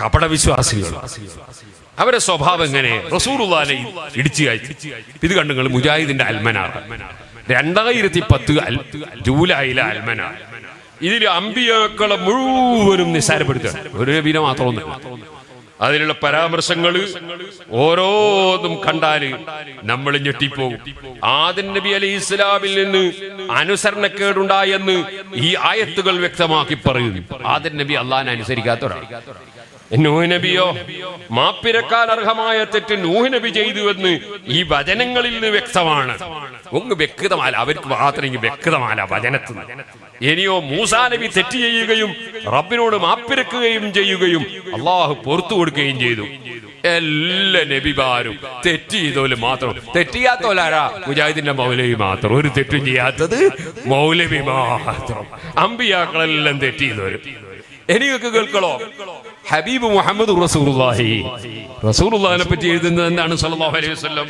കപടവിശ്വാസികൾ അവരെ സ്വഭാവം എങ്ങനെ? റസൂറുല്ലാലെ ഇടിച്ചു കയറ്റി ഇത് കണ്ടു മുജാഹിദിന്റെ അൽമനാർ. രണ്ടായിരത്തി പത്ത് ജൂലൈയിലെ അൽമനാർ. ഇതിൽ അമ്പിയാക്കളെ മുഴുവനും നിസ്സാരപ്പെടുത്തുക ഒരു നബീനെ മാത്രമൊന്നുമില്ല. അതിലുള്ള പരാമർശങ്ങൾ ഓരോന്നും കണ്ടാൽ നമ്മൾ ഞെട്ടിപ്പോകും. ആദിൻ നബി അലി ഇസ്ലാമിൽ നിന്ന് അനുസരണക്കേടുണ്ടായെന്ന് ഈ ആയത്തുകൾ വ്യക്തമാക്കി പറയുന്നു. ആദിൻ നബി അള്ളഹാൻ അനുസരിക്കാത്ത നബിയോ മാപ്പിരക്കാൻ അർഹമായ തെറ്റ് നൂഹ് ചെയ്തു എന്ന് ഈ വചനങ്ങളിൽ നിന്ന് വ്യക്തമാണ്. ഒന്ന് വ്യക്തമല്ല അവർക്ക് മാത്രം വ്യക്തമല്ല വചനത്തിൽ. ഇനിയോ മൂസാ നബി തെറ്റ് ചെയ്യുകയും റബ്ബിനോട് മാപ്പിരക്കുകയും ചെയ്യുകയും അള്ളാഹു പുറത്തു കൊടുക്കുകയും ചെയ്തു. എല്ലാ നബിമാരും തെറ്റ് ചെയ്തോൽ മാത്രം. തെറ്റ് ചെയ്യാത്തോലാരാ മുജാഹിദിന്റെ മൗലവി മാത്രം. ഒരു തെറ്റും ചെയ്യാത്തത് മൗലവി മാത്രം. അമ്പിയാക്കളെല്ലാം തെറ്റ് ചെയ്തോരും എനിക്ക് കേൾക്കളോ ഹബീബ് മുഹമ്മദ് റസൂലുള്ളാഹി. റസൂലുള്ളാഹിനെ പറ്റി എഴുതുന്നത് എന്താണ്? സല്ലല്ലാഹു അലൈഹി വസല്ലം.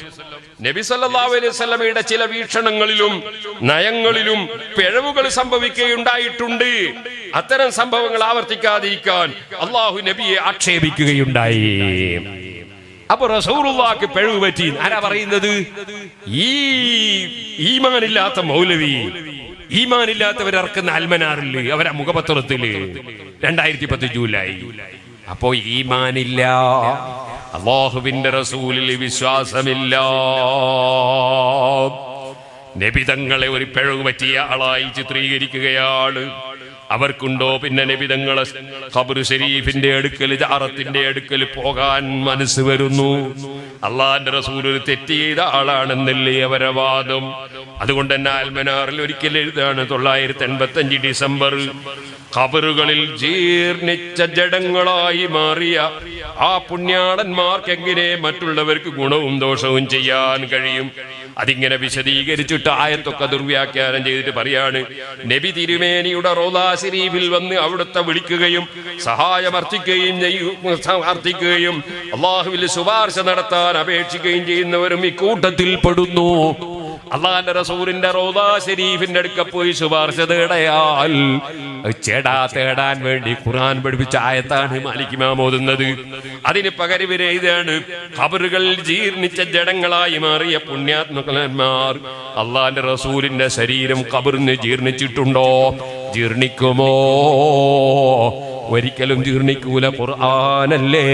നബി സല്ലല്ലാഹു അലൈഹി വസല്ലമയുടെ ചില വീക്ഷണങ്ങളിലും നയങ്ങളിലും പിഴവുകൾ സംഭവിക്കുകയുണ്ടായിട്ടുണ്ട്. അത്തരം സംഭവങ്ങൾ ആവർത്തിക്കാതിരിക്കാൻ അള്ളാഹു നബിയെ ആക്ഷേപിക്കുകയുണ്ടായി. അപ്പൊ റസൂറുള്ളാക്ക് പിഴവ് പറ്റി. ആരാ പറയുന്നത്? ഈ ഈമാനില്ലാത്ത മൗലവി. ഈമാനില്ലാത്തവരക്കുന്ന അൽമനാറിൽ അവരെ മുഖപത്രത്തിൽ. രണ്ടായിരത്തി പത്ത് ജൂലൈ. അപ്പോ ഈമാനില്ല. അള്ളാഹുവിന്റെ റസൂലിൽ വിശ്വാസമില്ല. നബിതങ്ങളെ ഒരു പിഴവ് പറ്റിയ ആളായി ചിത്രീകരിക്കുകയാണ്. അവർക്കുണ്ടോ പിന്നെ നബിതങ്ങളെ ഖബർ ഷെരീഫിന്റെ അടുക്കൽ ജാറത്തിന്റെ അടുക്കൽ പോകാൻ മനസ്സ് വരുന്നു? അള്ളാന്റെ റസൂൽ ഒരു തെറ്റ് ചെയ്ത ആളാണെന്നല്ലേ അവരെ വാദം? അതുകൊണ്ട് തന്നെ ആൽമനാറിൽ ഒരിക്കൽ എഴുതാണ് തൊള്ളായിരത്തി എൺപത്തി അഞ്ച് ഡിസംബർ. ഖബറുകളിൽ ജീർണിച്ച ജഡങ്ങളായി മാറിയ ആ പുണ്യാളന്മാർക്ക് എങ്ങനെ മറ്റുള്ളവർക്ക് ഗുണവും ദോഷവും ചെയ്യാൻ കഴിയും? അതിങ്ങനെ വിശദീകരിച്ചിട്ട് ആയത്തൊക്കെ ദുർവ്യാഖ്യാനം ചെയ്തിട്ട് പറയാണ് നബി തിരുമേനിയുടെ റോദാ ശരീഫിൽ വന്ന് അവിടുത്തെ വിളിക്കുകയും സഹായം അർത്ഥിക്കുകയും ചെയ്യും അർത്ഥിക്കുകയും അള്ളാഹുവിൽ ശുപാർശ നടത്താൻ അപേക്ഷിക്കുകയും ചെയ്യുന്നവരും ഇക്കൂട്ടത്തിൽ പെടുന്നു. അള്ളാന്റെ റസൂലിന്റെ റോദാ ഷെരീഫിന്റെ അടുക്ക പോയി ശുപാർശ തേടയാൽ ചേടാ തേടാൻ വേണ്ടി ഖുർആൻ പഠിപ്പിച്ച ആയത്താണ് മാലിക്കിമാം ഓതുന്നത്. അതിന് പകരം ഇവരെ ഇതാണ് ഖബറുകൾ ജീർണിച്ച ജഡങ്ങളായി മാറിയ പുണ്യാത്മകന്മാർ. അള്ളാന്റെ റസൂലിന്റെ ശരീരം കബറിന് ജീർണിച്ചിട്ടുണ്ടോ? ജീർണിക്കുമോ? ഒരിക്കലും ജീർണിക്കൂല ഖുർആനല്ലേ?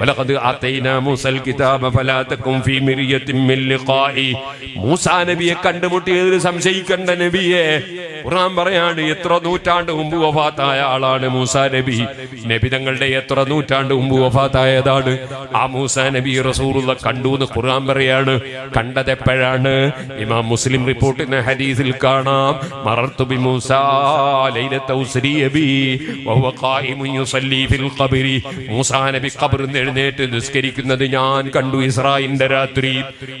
വലഖദ് ആതൈനാ മൂസൽ കിതാബ ഫലാ തകും ഫീ മിറിയത്തിൻ മിൻ ലിഖാഇ മൂസാ നബിയെ കണ്ടുമുട്ടിയതിൽ സംശയിക്കേണ്ട നബിയെ. ഖുർആൻ പറയാണ് എത്ര നൂറ്റാണ്ട് മുമ്പ് വഫാത്തായ ആളാണ് മൂസ നബി. നബി തങ്ങളുടെ എത്ര നൂറ്റാണ്ട് മുമ്പ് വഫാത്തായതാണ്. ആ മൂസ നബി റസൂലുള്ള കണ്ടു എന്ന് ഖുർആൻ പറയാണ് കണ്ടത് എപ്പോഴാണ്? ഇമാം മുസ്ലിം റിപ്പോർട്ടിന് ഹദീസിൽ കാണാം. മറർത്തു ബി മൂസ ലൈലത്ത ഉസ്രി ബി വഹുവ ഖായിമുൻ യുസല്ലി ഫിൽ ഖബരി. മൂസ നബി ഖബറിൽ എഴുന്നേറ്റ് നിസ്കരിക്കുന്നത് ഞാൻ കണ്ടു ഇസ്രായിന്റെ രാത്രി.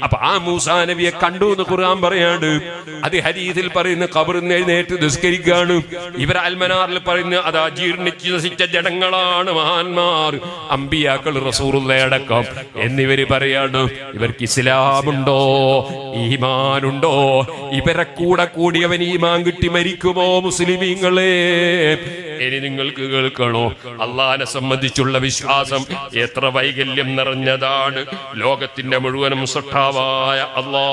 അപ്പൊ ആ മൂസ നബിയെ കണ്ടു എന്ന് ഖുർആൻ പറയാണ്. അത് ഹദീസിൽ പറയുന്ന ഖബറിൽ നിന്ന് എഴുന്നേറ്റ് നിസ്കരിക്കുകയാണ്. ഇവർ അൽമനാറിൽ പറയുന്ന അതാ ജീർണിച്ച് നശിച്ച ജനങ്ങളാണ് മഹാന്മാർ. അമ്പിയാക്കൾ റസൂറുള്ളയടക്കം എന്നിവര് പറയാണ് ഇവർക്ക് ഇസ്ലാമുണ്ടോ? ഈമാനുണ്ടോ? ഇവരെ കൂടെ കൂടിയവൻ ഈമാൻ കിട്ടി മരിക്കുമോ മുസ്ലിമീങ്ങളെ? ഇനി നിങ്ങൾക്ക് കേൾക്കണോ? അള്ളാനെ സംബന്ധിച്ചുള്ള വിശ്വാസം എത്ര വൈകല്യം നിറഞ്ഞതാണ്. ലോകത്തിന്റെ മുഴുവനും സൊട്ടാവായ അള്ളാ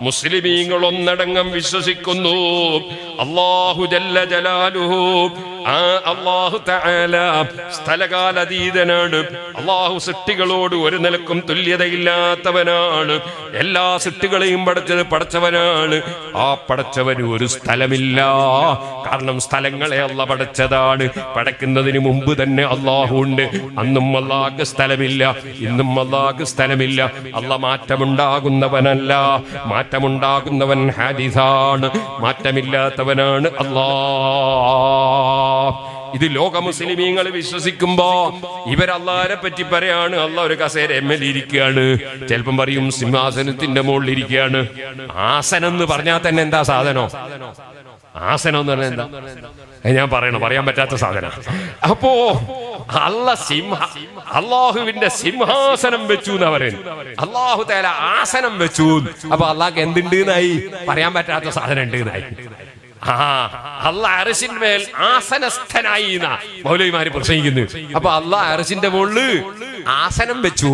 മുസ്ലിമീങ്ങൾ ഒന്നടങ്കം വിശ്വസിക്കുന്നു. അള്ളാഹു ജല്ല ജലാലുഹു ആ അള്ളാഹു സ്ഥലകാലതീതനാണ്. അള്ളാഹു സൃഷ്ടികളോട് ഒരു നിലക്കും തുല്യതയില്ലാത്തവനാണ്. എല്ലാ സൃഷ്ടികളെയും പടച്ചത് പടച്ചവനാണ് ആ പടച്ചവന് ഒരു സ്ഥലമില്ല. കാരണം സ്ഥലങ്ങളെ അല്ല പടച്ചതാണ് പടക്കുന്നതിന് മുമ്പ് തന്നെ അള്ളാഹു ഉണ്ട്. അന്നും അള്ളാഹ് സ്ഥലമില്ല. ഇന്നും അള്ളാഹ് സ്ഥലമില്ല. അല്ല മാറ്റമുണ്ടാകുന്നവനല്ല. മാറ്റമുണ്ടാകുന്നവൻ ഹാരിസാണ് മാറ്റമില്ലാത്തവനാണ് അള്ളാ ഇത് ലോക മുസ്ലിമീങ്ങൾ വിശ്വസിക്കുമ്പോ ഇവരല്ലാരെ പറ്റി പറയാണ്. അല്ല ഒരു കസേര എം എൽ ഇരിക്കുകയാണ്. ചിലപ്പം പറയും സിംഹാസനത്തിന്റെ മുകളിൽ ഇരിക്കുകയാണ്. ആസനം എന്ന് പറഞ്ഞാൽ തന്നെ എന്താ സാധനോ? ആസനം എന്ന് പറഞ്ഞാൽ എന്താ? ഞാൻ പറയണം. പറയാൻ പറ്റാത്ത സാധന. അപ്പോ അല്ല സിംഹ അള്ളാഹുവിന്റെ സിംഹാസനം വെച്ചു എന്ന് അള്ളാഹു തേല ആസനം വെച്ചു. അപ്പൊ അള്ളാഹ് എന്തുണ്ട് എന്നായി? പറയാൻ പറ്റാത്ത സാധനം ഉണ്ട് എന്നായി. ആ അല്ല അരസിന്റെ ആസനസ്ഥനായി മൗലവിമാര് പ്രസംഗിക്കുന്നു. അപ്പൊ അല്ല അരസിന്റെ മുകളിൽ ആസനം വെച്ചു.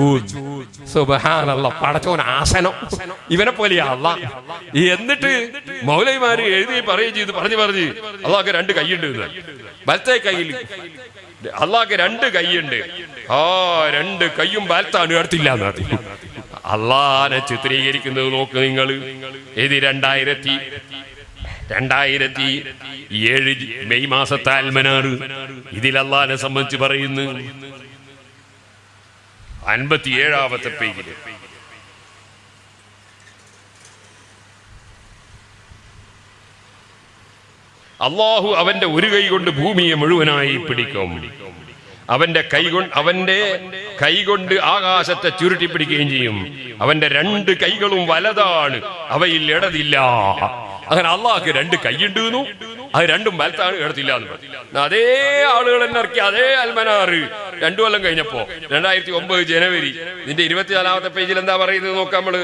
സുബഹാനല്ല പടച്ചോൻ ആസനം. ഇവനെ പോലെയാ അല്ല എന്നിട്ട് മൗലവിമാര് എഴുതി പറയുകയും ചെയ്തു പറഞ്ഞു പറഞ്ഞ്. അള്ളാഹ് രണ്ട് കൈയുണ്ട്. വലത്തെ കയ്യിൽ അള്ളാഹ് രണ്ട് കൈയുണ്ട്. ആ രണ്ട് കൈയും വലത്താണ് എടുത്തില്ല എന്ന് അള്ളാനെ ചിത്രീകരിക്കുന്നത് നോക്ക് നിങ്ങൾ ഇത് രണ്ടായിരത്തി രണ്ടായിരത്തി ഏഴ് മെയ് മാസത്തെ അൽമനാറ് ഇതിൽ അള്ളാനെ സംബന്ധിച്ച് പറയുന്നു. അൻപത്തി ഏഴാമത്തെ പേജിൽ. അള്ളാഹു അവന്റെ ഒരു കൈ കൊണ്ട് ഭൂമിയെ മുഴുവനായി പിടിക്കും. അവന്റെ കൈകൊണ്ട് അവന്റെ കൈകൊണ്ട് ആകാശത്തെ ചുരുട്ടി പിടിക്കുകയും ചെയ്യും. അവന്റെ രണ്ട് കൈകളും വലതാണ്. അവയിൽ ഇടതില്ല. അങ്ങനെ അള്ളാഹ്ക്ക് രണ്ട് കൈയുണ്ട് അത് രണ്ടും വലത്താണ് പറഞ്ഞു. അതേ ആളുകൾ തന്നെ ഇറക്കി അതേ അൽമനാറ് രണ്ടു കൊല്ലം കഴിഞ്ഞപ്പോ രണ്ടായിരത്തി ഒമ്പത് ജനുവരി ഇതിന്റെ ഇരുപത്തിനാലാമത്തെ പേജിൽ എന്താ പറയുന്നത് നോക്കാം നമ്മൾ?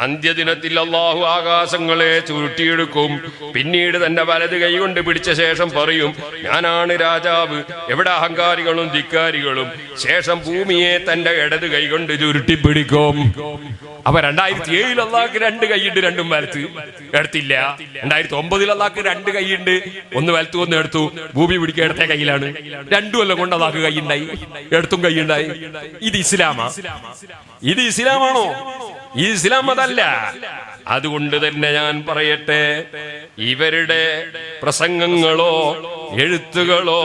അന്ത്യദിനത്തിൽ അള്ളാഹു ആകാശങ്ങളെ ചുരുട്ടിയെടുക്കും. പിന്നീട് തന്റെ വലത് കൈകൊണ്ട് പിടിച്ച ശേഷം പറയും ഞാനാണ് രാജാവ്. എവിടെ അഹങ്കാരികളും ധിക്കാരികളും? ശേഷം ഭൂമിയെ തന്റെ ഇടത് കൈകൊണ്ട് ചുരുട്ടിപ്പിടിക്കും. അപ്പൊ രണ്ടായിരത്തി ഏഴിൽ അള്ളാഹ്ക്ക് രണ്ട് കൈയുണ്ട് രണ്ടും വലത്ത്. എടുത്തില്ല. രണ്ടായിരത്തി ഒമ്പതിൽ അള്ളാഹ്ക്ക് രണ്ട് കൈയുണ്ട് ഒന്ന് വലത്തു ഒന്ന് എടുത്തു. ഭൂമി പിടിക്കുക എടുത്ത കയ്യിലാണ്. രണ്ടു കൊല്ലം കൊണ്ട് അള്ളാഹ് കൈയുണ്ടായി. എടുത്തും കൈയുണ്ടായി. ഇത് ഇസ്ലാമാ? ഇത് ഇസ്ലാമാണോ? ഈ ഇസ്ലാം അതല്ല. അതുകൊണ്ട് തന്നെ ഞാൻ പറയട്ടെ ഇവരുടെ പ്രസംഗങ്ങളോ എഴുത്തുകളോ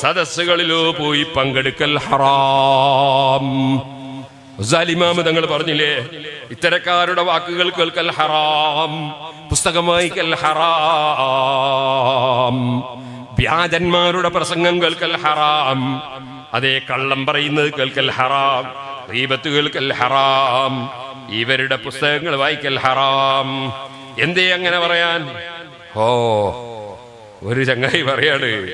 സദസ്സുകളിലോ പോയി പങ്കെടുക്കൽ ഹറാം. സാലിമാമ് തങ്ങൾ പറഞ്ഞില്ലേ? ഇത്തരക്കാരുടെ വാക്കുകൾ കേൾക്കൽ ഹറാം. പുസ്തകം വായിക്കൽ ഹറാം. വ്യാജന്മാരുടെ പ്രസംഗം കേൾക്കൽ ഹറാം. അതേ കള്ളം പറയുന്നത് കേൾക്കൽ ഹറാം. ദീപത്ത് കേൾക്കൽ ഹറാം. ഇവരുടെ പുസ്തകങ്ങൾ വായിക്കൽ ഹറാം. എന്തേ അങ്ങനെ പറയാൻ? ഓ ഒരു ചങ്ങായി പറയാണ്.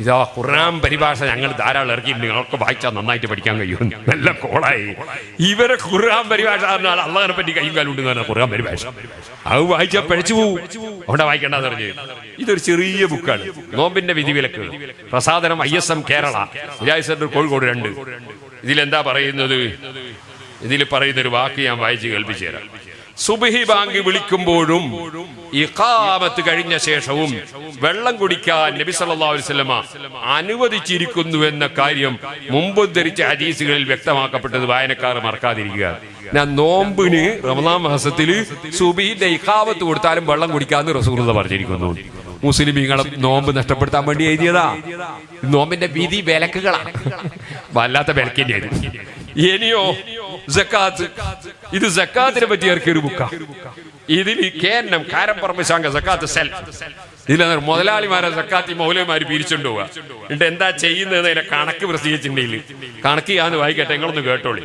ഇതാ ഖുർആൻ പരിഭാഷ ഞങ്ങൾ ധാരാളം ഇറക്കിയിട്ടുണ്ട് നിങ്ങൾക്ക് വായിച്ചാൽ നന്നായിട്ട് പഠിക്കാൻ കഴിയും നല്ല കോളായി. ഇവരെ ഖുർആൻ പരിഭാഷ പറഞ്ഞാൽ അള്ളാഹിനെ പറ്റി കൈയും കാലും ഉണ്ടെന്ന് പറഞ്ഞാൽ ഖുർആൻ പരിഭാഷ. അത് വായിച്ചാൽ പഠിച്ചു പോവും. അവിടെ വായിക്കേണ്ടെന്ന് പറഞ്ഞു. ഇതൊരു ചെറിയ ബുക്കാണ്. നോമ്പിന്റെ വിധിവിലക്ക്. പ്രസാദനം I S M Kerala. Vijay centre Kozhikode രണ്ട്. ഇതിലെന്താ പറയുന്നത്? ഇതിൽ പറയുന്നൊരു വാക്ക് ഞാൻ വായിച്ച് കേൾപ്പിച്ചു തരാം. സുബഹി ബാങ്ക് വിളിക്കുമ്പോഴും ഇഖാമത്ത് കഴിഞ്ഞ ശേഷവും വെള്ളം കുടിക്കാൻ നബി സല്ലല്ലാഹു അലൈഹി വസല്ലമ അനുവദിച്ചിരിക്കുന്നു എന്ന കാര്യം മുമ്പ് ധരിച്ച ഹദീസുകളിൽ വ്യക്തമാക്കപ്പെട്ടത് വായനക്കാർ മറക്കാതിരിക്കുക. ഞാൻ നോമ്പിന് റമദാൻ മാസത്തിൽ സുബിഹിന്റെ ഇഖാമത്ത് കൊടുത്താലും വെള്ളം കുടിക്കാന്ന് റസൂലുള്ള പറഞ്ഞിരിക്കുന്നു. മുസ്ലിമീങ്ങളെ നോമ്പ് നഷ്ടപ്പെടുത്താൻ വേണ്ടി എഴുതിയതാ. നോമ്പിന്റെ വിധി വിലക്കുകളാണ്. വല്ലാത്ത വിലക്കിന്റെ ഇനിയോ ജക്കാത്ത് ഇത് സക്കാത്തിനെ പറ്റി ഇറക്കിയ ഒരു ബുക്കാ? ഇതിൽ കെ എൻ എം കാരം പറമ്പശാങ്ക ജക്കാത്ത് സെൽ ഇതിൽ മുതലാളിമാരെ സക്കാത്തി മൗലയമാര് പിരിച്ചുകൊണ്ട് പോവുക എന്നിട്ട് എന്താ ചെയ്യുന്നത് അതിന്റെ കണക്ക് പ്രസിദ്ധിച്ചിട്ടുണ്ടെങ്കിൽ കണക്ക് ചെയ്യാന്ന് വായിക്കട്ടെ നിങ്ങളൊന്ന് കേട്ടോളി.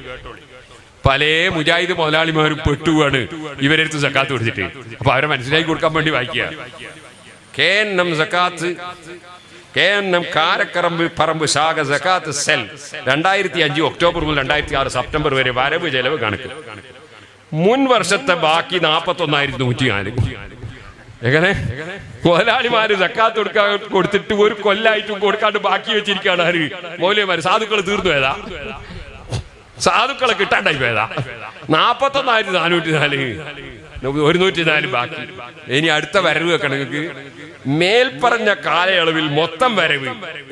പല മുജാഹിദ് മുതലാളിമാരും പെട്ടുവാണ് ഇവരെടുത്ത് സക്കാത്ത് കൊടുത്തിട്ട്. അപ്പൊ അവരെ മനസ്സിലാക്കി കൊടുക്കാൻ വേണ്ടി വായിക്കുക. കേന്നം എൻ എം കാരക്കറമ്പ് പറമ്പ് ശാഖ സക്കാത്ത് സെൽ രണ്ടായിരത്തി അഞ്ച് ഒക്ടോബർ മുതൽ രണ്ടായിരത്തി ആറ് സെപ്റ്റംബർ വരെ വരവ് ചെലവ് കണക്ക്. മുൻ വർഷത്തെ ബാക്കി നാൽപ്പത്തി ഒന്നായിരത്തി നൂറ്റി നാല് എങ്ങനെ? മുതലാളിമാര് സക്കാത്ത് കൊടുക്കാൻ കൊടുത്തിട്ട് ഒരു കൊല്ലായിട്ടും കൊടുക്കാണ്ട് ബാക്കി വെച്ചിരിക്കുകയാണ് ആര്? മൗലിയമാര് സാധുക്കൾ തീർന്നു ഏതാ? സാധുക്കളെ കിട്ടാണ്ടായി പോയതാ. നാപ്പത്തൊന്നായിരത്തി നാനൂറ്റി നാല്. ഒരുന്നൂറ്റി നാല് ബാക്കി. ഇനി അടുത്ത വരവ് കണക്ക് മേൽപ്പറഞ്ഞ കാലയളവിൽ മൊത്തം വരവ്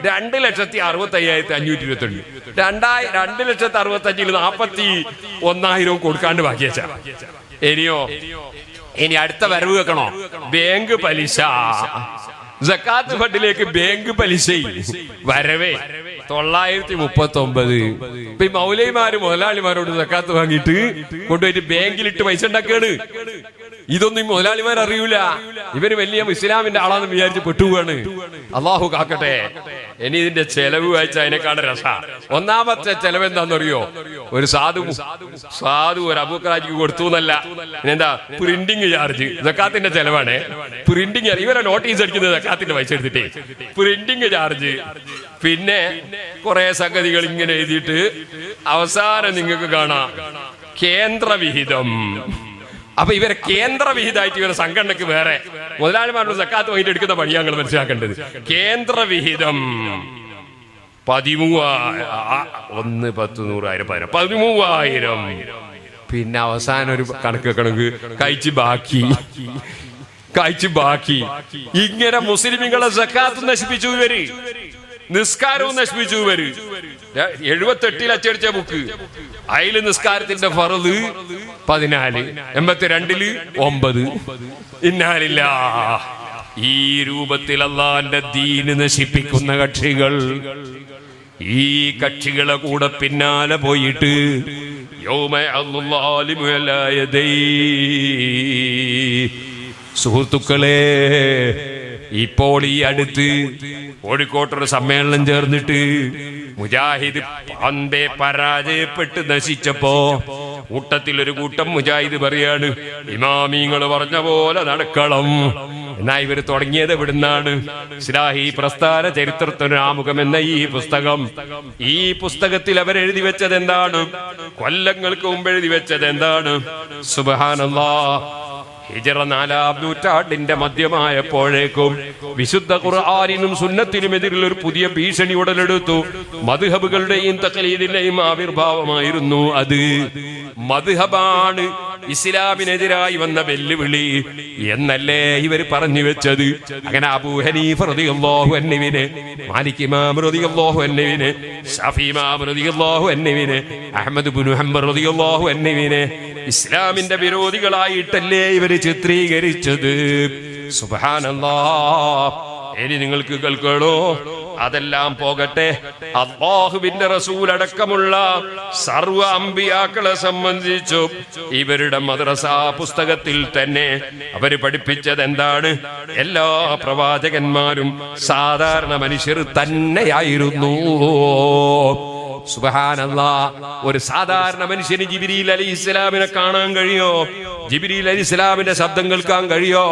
രണ്ട് ലക്ഷത്തി അറുപത്തി അയ്യായിരത്തി അഞ്ഞൂറ്റി ഇരുപത്തി രണ്ട് രണ്ടായി രണ്ട് ലക്ഷത്തി അറുപത്തി അഞ്ചിൽ നാപ്പത്തി ഒന്നായിരവും കൊടുക്കാണ്ട് ബാക്കി വെച്ചാ ഇനിയോ? ഇനി അടുത്ത വരവ് വെക്കണോ? ബാങ്ക് പലിശ. ജക്കാത്ത് ഫണ്ടിലേക്ക് ബാങ്ക് പലിശ വരവേ. തൊള്ളായിരത്തി മുപ്പത്തി ഒമ്പത് ഇപ്പൊ ഈ മൗലൈമാര് മുതലാളിമാരോട് സക്കാത്ത് വാങ്ങിയിട്ട് കൊണ്ടുപോയിട്ട് ബാങ്കിലിട്ട് പൈസ ഉണ്ടാക്കുകയാണ് ഇതൊന്നും മുതലാളിമാർ അറിയൂല. ഇവർ വലിയ ഇസ്ലാമിന്റെ ആളാന്ന് വിചാരിച്ച് പെട്ടുപോവാണ്. അള്ളാഹു കാക്കട്ടെ. ഇനി ഇതിന്റെ ചെലവ് വായിച്ച അതിനെക്കാണ് രസ. ഒന്നാമത്തെ ചെലവ് എന്താണെന്നറിയോ ഒരു സാധു സാധു ഒരു അബൂക്കറാജിക്ക് കൊടുത്തു എന്നല്ല. എന്താ? പ്രിന്റിംഗ് ചാർജ് ജക്കാത്തിന്റെ ചെലവാണ്. പ്രിന്റിംഗ് ഇവരെ നോട്ടീസ് അടിക്കുന്നത് ജക്കാത്തിന്റെ പൈസ എടുത്തിട്ടേ. പ്രിന്റിംഗ് ചാർജ് പിന്നെ കുറെ സംഗതികൾ ഇങ്ങനെ എഴുതിയിട്ട് അവസാനം നിങ്ങൾക്ക് കാണാം. കേന്ദ്ര വിഹിതം അപ്പൊ ഇവരെ കേന്ദ്ര വിഹിതമായിട്ട് ഇവരെ സംഘടനക്ക് വേറെ മുതലാളിമാരുടെ സക്കാത്ത് വാങ്ങിയിട്ട് എടുക്കുന്ന പണി ഞങ്ങൾ മനസ്സിലാക്കേണ്ടത്. കേന്ദ്ര വിഹിതം ഒന്ന് പത്ത് നൂറായിരം പതിനായിരം. പതിമൂവായിരം. പിന്നെ അവസാനം ഒരു കണക്ക് കണക്ക് കഴിച്ച് ബാക്കി. കഴിച്ച് ബാക്കി. ഇങ്ങനെ മുസ്ലിമുകളെ സക്കാത്ത് നശിപ്പിച്ചു ഇവർ. നിസ്കാരവും നശിപ്പിച്ചു വരും. എഴുപത്തെട്ടിൽ അച്ചടിച്ച ബുക്ക്. അതിൽ നിസ്കാരത്തിന്റെ ഫറത് പതിനാല് എൺപത്തിരണ്ടിൽ ഒമ്പത്. ഇന്നാലില്ല. ഈ രൂപത്തിൽ അള്ളാന്റെ ദീന് നശിപ്പിക്കുന്ന കക്ഷികൾ ഈ കക്ഷികളെ കൂടെ പിന്നാലെ പോയിട്ട്. സുഹൃത്തുക്കളെ ഇപ്പോൾ ഈ അടുത്ത് കോഴിക്കോട്ടൊരു സമ്മേളനം ചേർന്നിട്ട് മുജാഹിദ് പമ്പെ പരാജയപ്പെട്ട് നശിച്ചപ്പോ കൂട്ടത്തിൽ ഒരു കൂട്ടം മുജാഹിദ് പറയാണ് ഇമാമിങ്ങൾ പറഞ്ഞ പോലെ നടക്കണം. എന്നാ ഇവർ തുടങ്ങിയത് ഇവിടുന്നാണ് ഇസ്ലാഹി പ്രസ്ഥാന ചരിത്രത്തിന് ആമുഖം എന്ന ഈ പുസ്തകം. ഈ പുസ്തകത്തിൽ അവർ എഴുതി വെച്ചത് എന്താണ് കൊല്ലങ്ങൾക്ക് മുമ്പ് എഴുതി വെച്ചത് എന്താണ് സുബഹാനല്ലാ. ഹിജറ നാലാം നൂറ്റാണ്ടിന്റെ മധ്യമായപ്പോഴേക്കും വിശുദ്ധ ഖുർആാനിനും സുന്നത്തിനും എതിരിൽ ഒരു പുതിയ ഭീഷണി ഉടലെടുത്തു. മധുഹബുകളുടെയും തക്കലീദിന്റെയും ആവിർഭാവമായിരുന്നു അത്. മധുഹബാണ് ഇസ്ലാമിനെതിരായി വന്ന വെല്ലുവിളി എന്നല്ലേ ഇവർ പറഞ്ഞു വെച്ചത്. അങ്ങനെ അബൂ ഹനീഫ് റളിയല്ലാഹു അൻഹുവിനെ മാലിക് ഇമാം റളിയല്ലാഹു അൻഹുവിനെ ഷാഫി ഇമാം റളിയല്ലാഹു അൻഹുവിനെ അഹ്മദ് ഇബ്നു ഹംബർ റളിയല്ലാഹു അൻഹുവിനെ ഇസ്ലാമിന്റെ വിരോധികളായിട്ടല്ലേ ഇവർ ചിത്രീകരിച്ചത്. ഇനി നിങ്ങൾക്ക് കേൾക്കണോ അതെല്ലാം പോകട്ടെ. അള്ളാഹുവിന്റെ റസൂൽ അടക്കമുള്ള സർവ അമ്പിയാക്കളെ സംബന്ധിച്ചു ഇവരുടെ മദ്രസ പുസ്തകത്തിൽ തന്നെ അവർ പഠിപ്പിച്ചത് എന്താണ്? എല്ലാ പ്രവാചകന്മാരും സാധാരണ മനുഷ്യർ തന്നെയായിരുന്നു. ഒരു സാധാരണ മനുഷ്യന് ജിബിരിയിൽ അലി ഇസ്ലാമിനെ കാണാൻ കഴിയോ? ജിബിരിയിൽ അലി ഇസ്ലാമിന്റെ ശബ്ദം കേൾക്കാൻ കഴിയോ?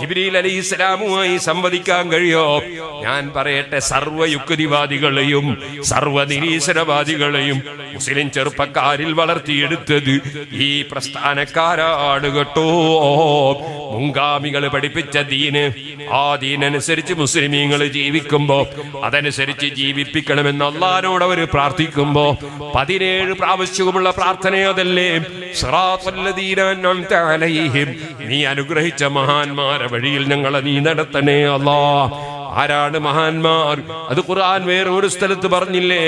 ജിബിരിയിൽ അലി ഇസ്ലാമുമായി സംവദിക്കാൻ കഴിയോ? ഞാൻ പറയട്ടെ സർവ യുക്തിവാദികളെയും സർവ നിരീശ്വരവാദികളെയും മുസ്ലിം ചെറുപ്പക്കാരിൽ വളർത്തിയെടുത്തത് ഈ പ്രസ്ഥാനക്കാരാണ് കേട്ടോ. മുൻഗാമികൾ പഠിപ്പിച്ച ദീന് ആ ദീനനുസരിച്ച് മുസ്ലിമീങ്ങൾ ജീവിക്കുമ്പോ അതനുസരിച്ച് ജീവിപ്പിക്കണമെന്ന് അള്ളഹാനോട് അവർ പ്രാർത്ഥിക്കുമ്പോ പതിനേഴ് പ്രാവശ്യവുമുള്ള പ്രാർത്ഥന അതല്ലേ സിറാത്തുല്ലദീന അൻഅംത അലൈഹിം. നീ അനുഗ്രഹിച്ച മഹാന്മാരെ വഴിയിൽ ഞങ്ങളെ നീ നടത്തണേ അല്ലാ ആരാണ് മഹാന്മാർ? അത് ഖുർആൻ വേറെ ഒരു സ്ഥലത്ത് പറഞ്ഞില്ലേ?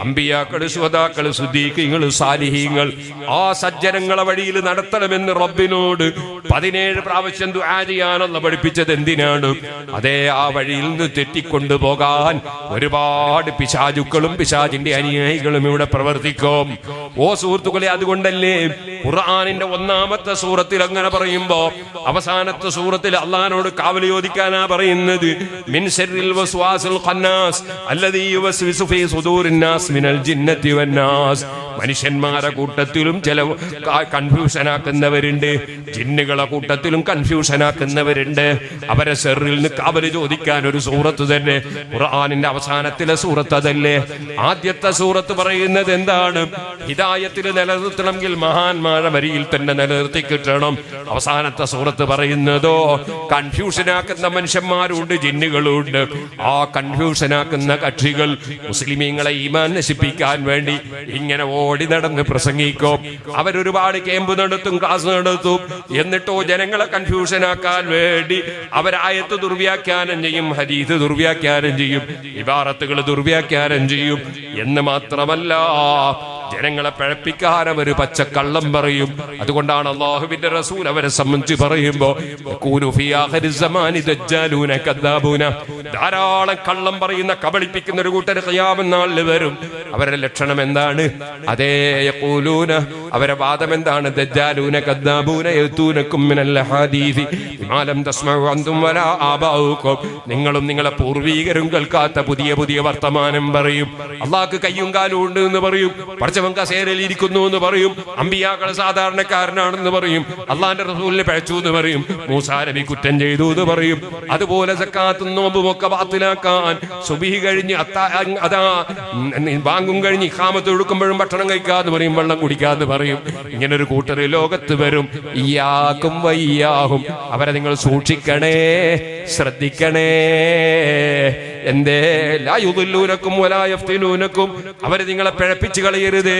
അമ്പിയാക്കൾ സുഹദാക്കൾ സുദ്ദീഖീങ്ങൾ സാലിഹീങ്ങൾ. ആ സജ്ജനങ്ങളെ വഴിയിൽ നടത്തണമെന്ന് റബ്ബിനോട് പതിനേഴ് പ്രാവശ്യം ദുആ ചെയ്യാനുള്ള പഠിപ്പിച്ചത് എന്തിനാണ്? അതേ ആ വഴിയിൽ നിന്ന് തെറ്റിക്കൊണ്ടു പോകാൻ ഒരുപാട് പിശാചുക്കളും പിശാചിന്റെ അനുയായികളും ഇവിടെ പ്രവർത്തിക്കും. ഓ സുഹൃത്തുക്കളെ അതുകൊണ്ടല്ലേ ഖുർആനിന്റെ ഒന്നാമത്തെ സൂറത്തിൽ അങ്ങനെ പറയുമ്പോ അവസാനത്തെ സൂറത്തിൽ അള്ളഹാനോട് കാവൽ ചോദിക്കാനാ പറയുന്നത് മിൻ ശർറിൽ അല്ലദീ യുവസ്വിസു ഫീ മിനൽ വന്നാസ് മനുഷ്യന്മാരെ കൂട്ടത്തിലും ചില കൺഫ്യൂഷൻ ആക്കുന്നവരുണ്ട് ജിന്നുകളെ കൂട്ടത്തിലും കൺഫ്യൂഷൻ ആക്കുന്നവരുണ്ട് അവരെ സെറിൽ നിന്ന് കാവൽ ചോദിക്കാൻ ഒരു സൂറത്ത് തന്നെ ഖുർആാനിന്റെ അവസാനത്തിലെ സൂറത്ത് അതല്ലേ? ആദ്യത്തെ സൂറത്ത് പറയുന്നത് എന്താണ്? ഹിതായത്തിൽ നിലനിർത്തണമെങ്കിൽ മഹാന്മാരെ വരിയിൽ തന്നെ നിലനിർത്തി കിട്ടണം അവസാനത്തെ സൂറത്ത് പറയുന്നതോ കൺഫ്യൂഷൻ ആക്കുന്ന മനുഷ്യന്മാരുണ്ട് ജിന്നുകളുണ്ട്. ആ കൺഫ്യൂഷൻ ആക്കുന്ന കക്ഷികൾ മുസ്ലിമീങ്ങളെ ഈമാൻ നശിപ്പിക്കാൻ വേണ്ടി ഇങ്ങനെ ഓടി നടന്ന് പ്രസംഗിക്കും. അവരൊരുപാട് ക്യാമ്പ് നടത്തും ക്ലാസ് നടത്തും. എന്നിട്ടോ ജനങ്ങളെ കൺഫ്യൂഷൻ ആക്കാൻ വേണ്ടി അവരായത്ത് ദുർവ്യാഖ്യാനം ചെയ്യും ഹരീത് ദുർവ്യാഖ്യാനം ചെയ്യും ഇബാറത്തുകൾ ദുർവ്യാഖ്യാനം ചെയ്യും. എന്ന് മാത്രമല്ല ജനങ്ങളെ പഴപ്പിക്കാൻ അവർ പച്ചക്കള്ളം പറയും. അതുകൊണ്ടാണ് അള്ളാഹുവിന്റെ റസൂൽ അവരെ സംബന്ധിച്ച് പറയുമ്പോ. ധാരാളം കള്ളം പറയുന്ന കബളിപ്പിക്കുന്ന ഒരു കൂട്ടർ ഖിയാമത്ത് നാളിൽ വരും. അവരുടെ ലക്ഷണം എന്താണ്? അതേ യഖൂലൂന അവരെ വാദം എന്താണ്? ദജ്ജാലൂന കദ്ദാബൂന യതൂനക്കും മിനൽ വലാ നിങ്ങളും നിങ്ങളെ പൂർവീകരും കേൾക്കാത്ത പുതിയ പുതിയ വർത്തമാനം പറയും. അള്ളാഹ്ക്ക് കയ്യും കാലും ഉണ്ട് എന്ന് പറയും. പടച്ചവൻ കസേരയിൽ ഇരിക്കുന്നു എന്ന് പറയും. അമ്പിയാക്കൾ സാധാരണക്കാരനാണെന്ന് പറയും. അള്ളാന്റെ റസൂലിനെ പഴച്ചു എന്ന് പറയും. മൂസാരബി കുറ്റം ചെയ്തു എന്ന് പറയും. അതുപോലെ സക്കാത്തും നോമ്പും ഒക്കെ ബാത്തിലാക്കാൻ സുബിഹി കഴിഞ്ഞ് അതാ ബാങ്കും കഴിഞ്ഞ് ഇഹാമത്ത് ഒഴുക്കുമ്പോഴും ഭക്ഷണം കഴിക്കാന്ന് പറയും വെള്ളം കുടിക്കാന്ന് പറയും. ഇങ്ങനെ ഒരു കൂട്ടർ ലോകത്ത് വരും. ഇയാക്കും വയ്യാഹും. അവരെ നിങ്ങൾ സൂക്ഷിക്കണേ ശ്രദ്ധിക്കണേ. എന്തേ? ലായുതുല്ലൂനക്കും വലായഫ്തിനൂനക്കും അവരെ നിങ്ങളെ പിഴപ്പിച്ച് കളയരുത്.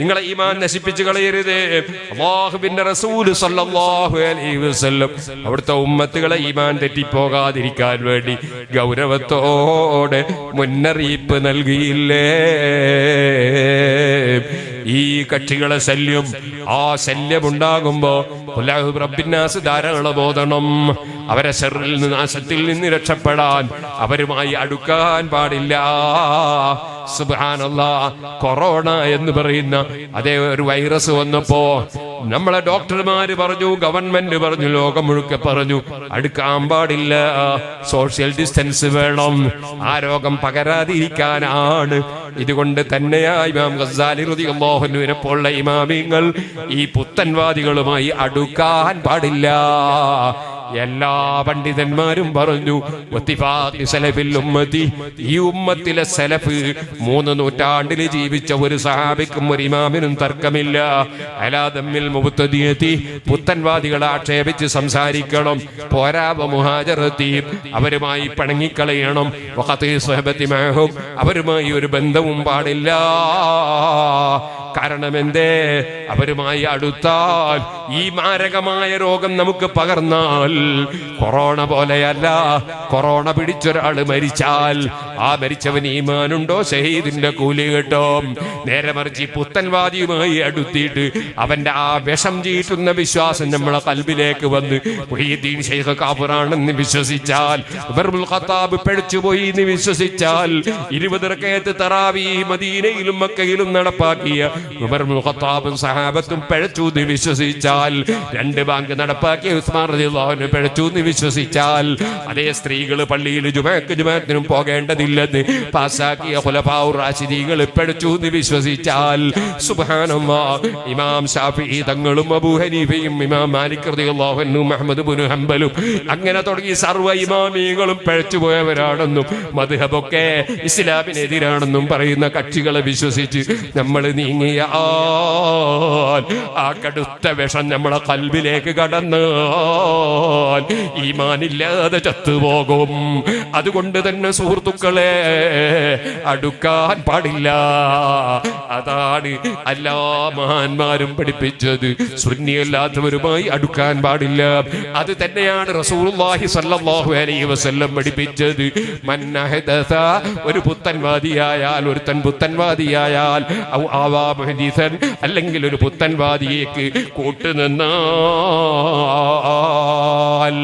നിങ്ങളെ ഈമാൻ നശിപ്പിച്ച് കളയരുത്. അള്ളാഹുബിന്റെ റസൂൽ സല്ലല്ലാഹു അലൈഹി വസല്ലം അവിടുത്തെ ഉമ്മത്തുകളെ ഈമാൻ തെറ്റിപ്പോകാതിരിക്കാൻ വേണ്ടി ഗൗരവത്തോടെ മുന്നറിയിപ്പ് നൽകിയില്ലേ? ഈ കക്ഷികളെ ശല്യം ആ ശല്യം ഉണ്ടാകുമ്പോ ഖുലാഹു റബ്ബിന്നാസ് അവരെ ഷെറിൽ നാശത്തിൽ നിന്ന് രക്ഷപ്പെടാൻ അവരുമായി അടുക്കാൻ പാടില്ല. സുബാനല്ല കൊറോണ എന്ന് പറയുന്ന അതേ ഒരു വൈറസ് വന്നപ്പോ നമ്മളെ ഡോക്ടർമാര് പറഞ്ഞു ഗവൺമെന്റ് പറഞ്ഞു ലോകം മുഴുക്കെ പറഞ്ഞു അടുക്കാൻ പാടില്ല. സോഷ്യൽ ഡിസ്റ്റൻസ് വേണം. ആ രോഗം പകരാതിരിക്കാനാണ്. ഇതുകൊണ്ട് തന്നെയാ ഇമാം ഗസാലി റളിയല്ലാഹുവിനെ പോലുള്ള ഇമാമിങ്ങൾ ഈ പുത്തൻവാദികളുമായി അടുക്കാൻ പാടില്ല. എല്ലാ പണ്ഡിതന്മാരും പറഞ്ഞു ഈ ഉമ്മത്തിലെ സലഫ് മൂന്ന് നൂറ്റാണ്ടിൽ ജീവിച്ച ഒരു സഹാബിക്കും ഒരു ഇമാമിനും തർക്കമില്ല. അലാ തമ്മിൽ മുബത്തദിയത്തി പുത്തൻവാദികളെ ആക്ഷേപിച്ച് സംസാരിക്കണം. പോരാവ മുഹാജറത്തി. അവരുമായി പിണങ്ങിക്കളയണം. അവരുമായി ഒരു ബന്ധവും പാടില്ല. കാരണം എന്തേ അവരുമായി അടുത്താൽ ഈ മാരകമായ രോഗം നമുക്ക് പകർന്നാൽ കൊറോണ പോലെയല്ല. കൊറോണ പിടിച്ചൊരാൾ മരിച്ചാൽ ആ മരിച്ചവൻ ഈമാനുണ്ടോ? ഷഹീദിന്റെ കൂലി കിട്ടും. നേരെ മറിച്ച് പുത്തൻവാദിയുമായി അടുത്തിട്ട് അവന്റെ ആ വിഷം ചീറ്റുന്ന വിശ്വാസം നമ്മളെ കൽബിലേക്ക് വന്ന് മുഹീദ്ദീൻ ഷെയ്ഖ് വിശ്വസിച്ചാൽ ഖത്താബ് പിഴച്ചുപോയി എന്ന് വിശ്വസിച്ചാൽ ഇരുപത് റക്കയത്ത് തറാവി മദീനയിലും മക്കയിലും നടപ്പാക്കിയ ഉമറുൽ ഖത്താബും സഹാബത്തും പിഴച്ചു എന്ന് വിശ്വസിച്ചാൽ രണ്ട് ബാങ്ക് നടപ്പാക്കിയ ഉസ്മാൻ റളിയല്ലാഹു പിഴച്ചു എന്ന് വിശ്വസിച്ചാൽ അതേ സ്ത്രീകൾ പള്ളിയിൽ ജുമാക്ക് ജുമാത്തിനും പോകേണ്ടതില്ലെന്ന് പാസാക്കിയ ഖുലഫാഉ റാശിദികൾ പിഴച്ചു എന്ന് വിശ്വസിച്ചാൽ സുബ്ഹാനല്ലാഹ് ഇമാം ഷാഫി തങ്ങളും അബൂ ഹനീഫയും ഇമാം മാലിക് റളിയല്ലാഹു അൻഹു മുഹമ്മദ് ഇബ്നു ഹംബലും അങ്ങനെ തുടങ്ങി സർവ ഇമാമികളും പിഴച്ചു പോയവരാണെന്നും മദ്ഹബൊക്കെ ഇസ്ലാമിനെതിരാണെന്നും പറയുന്ന കക്ഷികളെ വിശ്വസിച്ച് നമ്മൾ നീങ്ങിയ ആ കടുത്ത വിഷം നമ്മളെ കൽവിലേക്ക് കടന്നാൽ ഈമാനില്ലാതെ ചത്തുപോകും. അതുകൊണ്ട് തന്നെ സുഹൃത്തുക്കളെ അടുക്കാൻ പാടില്ല. അതാണ് എല്ലാ മഹാന്മാരും പഠിപ്പിച്ചത്. സുന്നിയല്ലാത്തവരുമായി അടുക്കാൻ പാടില്ല. അത് തന്നെയാണ് റസൂലുള്ളാഹി സ്വല്ലല്ലാഹു അലൈഹി വസല്ലം പഠിപ്പിച്ചത്. മൻ അഹദസ ഒരു പുത്തൻവാദിയായാൽ ഒരുത്തൻ പുത്തൻവാദിയായാൽ ഔ ആവാ മുഹദീസൻ അല്ലെങ്കിൽ ഒരു പുത്തൻവാദിയേക്ക് കൂട്ടുനിന്നാൽ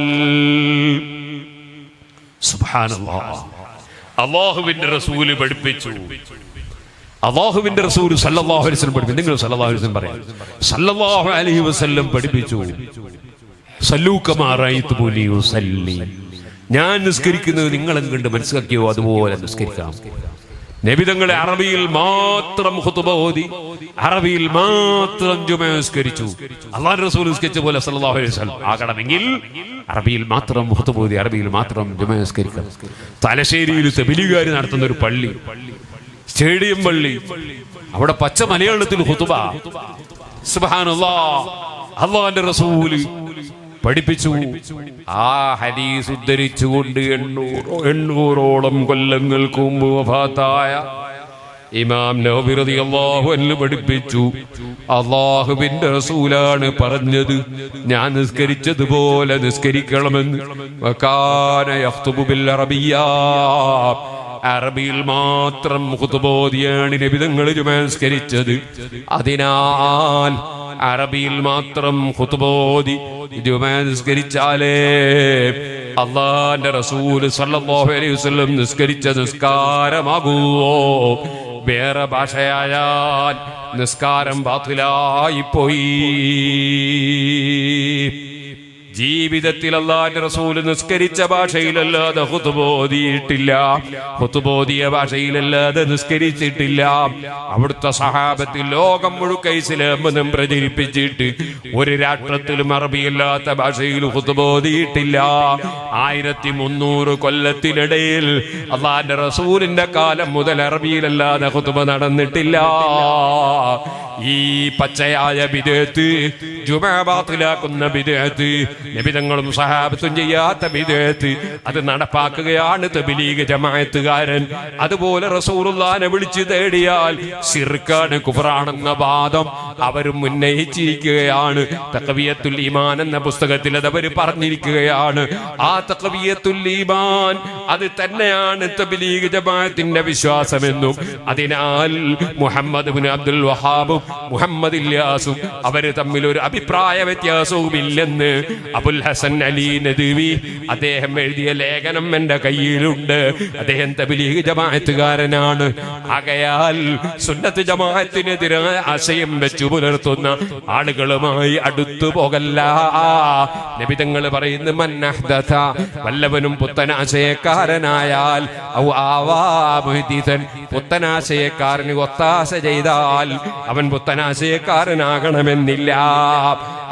അള്ളാഹുവിന്റെ റസൂൽ പഠിപ്പിച്ചു. അള്ളാഹുവിന്റെ റസൂൽ സല്ലല്ലാഹു അലൈഹി വസല്ലം പഠിപ്പിച്ചു. നിങ്ങൾ സല്ലല്ലാഹു അലൈഹി വസല്ലം പറയാം. സല്ലല്ലാഹു അലൈഹി വസല്ലം പഠിപ്പിച്ചു. ഞാൻ നിസ്കരിക്കുന്നത് നിങ്ങളും കണ്ട് മനസ്സിലാക്കിയോ? അതുപോലെ നിസ്കരിക്കാം. നബിതങ്ങളെ അറബിയിൽ മാത്രം ഖുതുബ ഓതി അറബിയിൽ മാത്രം ജുമസ്കരിച്ചു അള്ളാഹു നിസ്കരിച്ച പോലെ സല്ലല്ലാഹു അലൈഹി വസല്ലം. ആകണമെങ്കിൽ അറബിയിൽ മാത്രം ഖുതുബ ഓതി അറബിയിൽ മാത്രം ജുമസ്കരിക്കണം തലശ്ശേരിയിൽ തെബിലികാർ നടത്തുന്ന ഒരു പള്ളി സ്റ്റേഡിയം പള്ളി അവിടെ പച്ച മലയാളത്തിൽ ഹുതുബ സുബ്ഹാനല്ലാഹ് അള്ളാഹിന്റെ റസൂൽ പഠിപ്പിച്ചു. ആ ഹദീസ് ഉദ്ധരിച്ചുകൊണ്ട് എണ്ണൂറ് എണ്ണൂറോളം കൊല്ലങ്ങൾക്ക് മുമ്പ് വഫാത്തായ ഇമാം നബി റളിയല്ലാഹു അൻഹു പഠിപ്പിച്ചു. അള്ളാഹുവിന്റെ റസൂലാണ് പറഞ്ഞത് ഞാൻ നിസ്കരിച്ചതുപോലെ നിസ്കരിക്കണമെന്ന്. അറബിയ്യ. അറബിയിൽ മാത്രം ഹുതുബോധിയാണ് നിബിതങ്ങൾ ജുമസ്കരിച്ചത് അതിനാൽ അറബിയിൽ മാത്രം ഹുതുബോധി ജുമസ്കരിച്ചാലേ അള്ളാന്റെ റസൂൽ സല്ലല്ലാഹു അലൈഹി വസല്ലം നിസ്കരിച്ച നിസ്കാരമാകുവോ വേറെ ഭാഷയായാൽ നിസ്കാരം ബാത്തിലായി പോയി. ജീവിതത്തിൽ അള്ളാന്റെ റസൂൽ നിസ്കരിച്ച ഭാഷയിലല്ലാതെ ഹുതുബോധിയിട്ടില്ല. ഹുതുബോധിയ ഭാഷയിലല്ലാതെ നിസ്കരിച്ചിട്ടില്ല. അവിടുത്തെ സഹാബത്തിൽ ലോകം മുഴുക്ക ഇസ്ലാമെന്നും പ്രചരിപ്പിച്ചിട്ട് ഒരു രാഷ്ട്രത്തിലും അറബിയില്ലാത്ത ഭാഷയിൽ ഹുതുബോധിയിട്ടില്ല. ആയിരത്തി മുന്നൂറ് കൊല്ലത്തിനിടയിൽ അള്ളാന്റെ റസൂലിന്റെ കാലം മുതൽ അറബിയിലല്ലാതെ ഹുതുബ നടന്നിട്ടില്ല. ഈ പച്ചയായ വിദേത്ത് ജുമാബാത്തിലാക്കുന്ന വിദേത്ത് നബിതങ്ങളും സഹാബത്തും ചെയ്യാത്ത വിധേയത്ത് അത് നടപ്പാക്കുകയാണ് തബിലീഗ് ജമായത്തുകാരൻ അതുപോലെ റസൂറുല്ലാനെ വിളിച്ചു തേടിയാൽ സിർക്കാണ് കുഫറാണെന്ന വാദം അവരും ഉന്നയിച്ചിരിക്കുകയാണ്. തക്കവിയത്തുൽ ഈമാൻ എന്ന പുസ്തകത്തിൽ അത് അവർ പറഞ്ഞിരിക്കുകയാണ്. ആ തക്കവിയത്തുൽ ഈമാൻ അത് തന്നെയാണ് തബിലീഗ് ജമാഅത്തിന്റെ വിശ്വാസമെന്നും അതിനാൽ മുഹമ്മദ് ബിൻ അബ്ദുൽ വഹാബും മുഹമ്മദ് ഇല്യാസും അവർ തമ്മിൽ ഒരു അഭിപ്രായ വ്യത്യാസവും ഇല്ലെന്ന് അബുൽ ഹസൻ അലി നദീവി അദ്ദേഹം എഴുതിയ ലേഖനം എന്റെ കയ്യിലുണ്ട്. അദ്ദേഹം തബിലീഗ് ജമാഅത്തുകാരനാണ്. ആകയാൽ സുന്നത്ത് ജമാഅത്തിനെതിരെ ആശയം വെച്ചു പുലർത്തുന്ന ആളുകളുമായി അടുത്തു പോകല്ല. നബിതങ്ങൾ പറയുന്നു മന്നഹ്ദഥ വല്ലവനും പുത്തനാശയക്കാരനായാൽ പുത്തനാശയക്കാരന് ഒത്താശ ചെയ്താൽ അവൻ പുത്തനാശയക്കാരനാകണമെന്നില്ല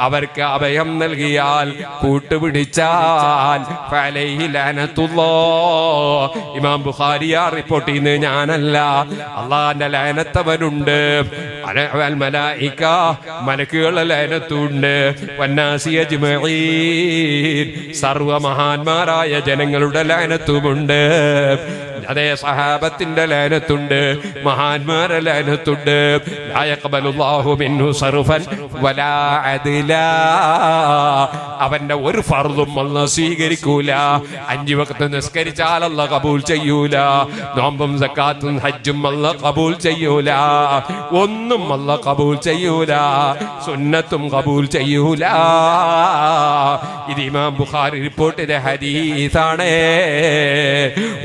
അവർക്ക് അഭയം നൽകിയാൽ കൂട്ടുപിടിച്ചാൽ ഫലൈഹി ലഅനത്തുല്ലാ. ഇമാം ബുഖാരിയ റിപ്പോർട്ട് ചെയ്യുന്നത് ഞാനല്ല. അള്ളാന്റെ ലയനത്തവനുണ്ട്. മലക്കുകളുടെ ലയനത്തുണ്ട്. വന്നാസിയ സർവ മഹാന്മാരായ ജനങ്ങളുടെ ലയനത്തുമുണ്ട്. അതേ സഹാബത്തിന്റെ ലയനത്തുണ്ട്. മഹാന്മാരെ ലയനത്തുണ്ട്. ലാ മിന്നു സർഫൻ വലാ അദ്ലാ. അവന്റെ ഒരു ഫർദും അല്ല സ്വീകരിക്കൂല. അഞ്ചു വക്കത്ത് നിസ്കരിച്ചാൽ അല്ല കബൂൽ ചെയ്യൂല. നോമ്പും സക്കാത്തും ഹജ്ജും അല്ല കബൂൽ ചെയ്യൂല. ഒന്നും അല്ല കബൂൽ ചെയ്യൂല. സുന്നത്തും കബൂൽ ചെയ്യൂല. ഇത് ഇമാം ബുഖാരി റിപ്പോർട്ട് ചെയ്ത ഹദീസാണ്.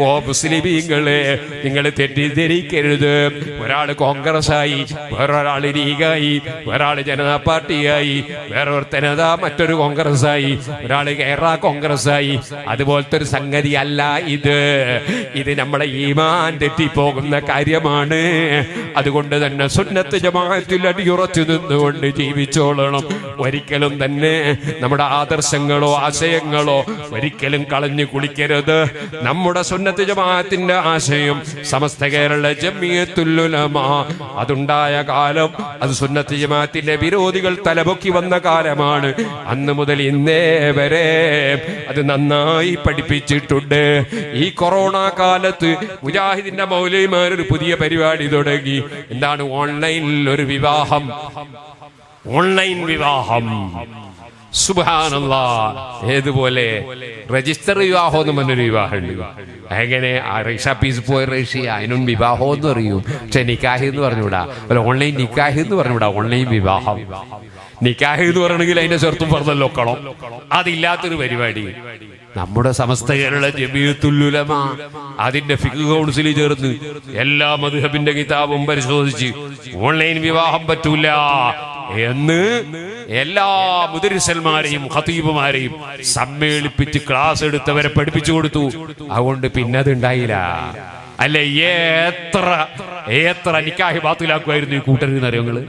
ഓ മുസ്ലിമീങ്ങളെ നിങ്ങൾ തെറ്റിദ്ധരിക്കരുത്. ഒരാൾ കോൺഗ്രസ് ആയി വേറൊരാൾ ലീഗായി ഒരാൾ ജനതാ പാർട്ടിയായി വേറൊരുത്തനതാ മറ്റൊരു കോൺഗ്രസ് ആയി ഒരാൾ കേരള കോൺഗ്രസ് ആയി അതുപോലത്തെ ഒരു സംഗതി അല്ല ഇത്. ഇത് നമ്മളെ ഈമാൻ തെറ്റിപ്പോകുന്ന കാര്യമാണ്. അതുകൊണ്ട് തന്നെ സുന്നത്ത് ജമാഅത്തിൽ അടിയുറച്ചു നിന്നുകൊണ്ട് ജീവിച്ചോളണം. ഒരിക്കലും തന്നെ നമ്മുടെ ആദർശങ്ങളോ ആശയങ്ങളോ ഒരിക്കലും കളഞ്ഞു കുളിക്കരുത്. നമ്മുടെ സുന്നത്ത് ജമാഅത്തിന്റെ ആശയം സമസ്ത കേരള ജമിയത്തുല്ലുലമ അതുണ്ടായ കാലം അത് സുന്നത്ത് ജമാഅത്തിന്റെ വിരോധികൾ തലപൊക്കി വന്ന കാലമാണ്. അന്ന് മുതൽ ഇന്നേ വരെ അത് നന്നായി പഠിപ്പിച്ചിട്ടുണ്ട്. ഈ കൊറോണ കാലത്ത് മുജാഹിദിന്റെ മൗലൈമാരൊരു പുതിയ പരിപാടി തുടങ്ങി. എന്താണ് ഓൺലൈനിൽ ഒരു വിവാഹം? ഓൺലൈൻ വിവാഹം. ഏതുപോലെ? രജിസ്റ്റർ വിവാഹം എന്ന് പറഞ്ഞൊരു വിവാഹമുണ്ട് എങ്ങനെ? റീഷ പീസ് പോയി റേഷ്യ അതിനും വിവാഹം എന്ന് പറയൂ. പക്ഷെ നിക്കാഹി എന്ന് പറഞ്ഞുകൂടാ? ഓൺലൈൻ നിക്കാഹി എന്ന് പറഞ്ഞുകൂടാ? ഓൺലൈൻ വിവാഹം. നിക്കാഹ് എന്ന് പറയണമെങ്കിൽ അതിന്റെ ചെറുത്തും പറഞ്ഞല്ലോ ക്കണം അതില്ലാത്തൊരു പരിപാടി. നമ്മുടെ സമസ്ത കേരള ജമീയത്തുല്ലുലമ അതിന്റെ ഫിഖ് കൗൺസിലിൽ ചേർന്ന് എല്ലാ മധുഹബിന്റെ കിതാബും പരിശോധിച്ച് ഓൺലൈൻ വിവാഹം പറ്റൂല എന്ന് എല്ലാ മുതിരിസന്മാരെയും ഖതീബുമാരെയും സമ്മേളിപ്പിച്ച് ക്ലാസ് എടുത്തവരെ പഠിപ്പിച്ചു കൊടുത്തു. അതുകൊണ്ട് പിന്നെ അത് ഉണ്ടായില്ല. അല്ലെ? എത്ര എത്ര നിക്കാഹി ബാത്തിലാക്കുമായിരുന്നു ഈ കൂട്ടരെന്ന്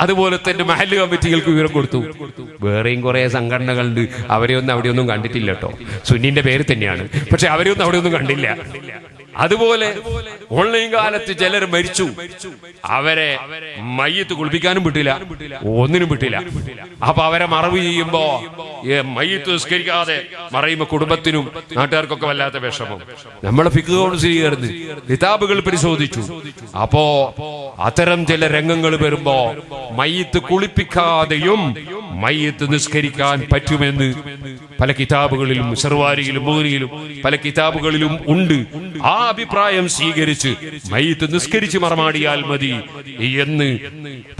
അതുപോലെ തന്നെ മഹല്ല് കമ്മിറ്റികൾക്ക് വിവരം കൊടുത്തു. വേറെയും കുറെ സംഘടനകളുണ്ട്. അവരെയൊന്നും അവിടെയൊന്നും കണ്ടിട്ടില്ല കേട്ടോ. സുന്നിന്റെ പേര് തന്നെയാണ്. പക്ഷെ അവരെയൊന്നും അവിടെയൊന്നും കണ്ടില്ല. അതുപോലെ ഓൺലൈൻ കാലത്ത് ചിലർ മരിച്ചു. അവരെ മയ്യത്ത് കുളിപ്പിക്കാനും വിട്ടില്ല. ഒന്നിനും വിട്ടില്ല. അപ്പൊ അവരെ മറവ് ചെയ്യുമ്പോ മയ്യത്ത് നിസ്കരിക്കാതെ മറയുമ്പോ കുടുംബത്തിനും നാട്ടുകാർക്കൊക്കെ വല്ലാത്ത വിഷമം. നമ്മളെ ഫിക്ക് കൗൺസിൽ ചേർന്ന് കിതാബുകൾ പരിശോധിച്ചു. അപ്പോ അത്തരം ചില രംഗങ്ങൾ വരുമ്പോ മയ്യത്ത് കുളിപ്പിക്കാതെയും മയ്യത്ത് നിസ്കരിക്കാൻ പറ്റുമെന്ന് പല കിതാബുകളിലും സർവാരിയിലും മോനിയിലും പല കിതാബുകളിലും ഉണ്ട്. ആ അഭിപ്രായം സ്വീകരിച്ച് മയ്യത്ത് നിസ്കരിച്ച് മറമാടിയാൽ മതി എന്ന്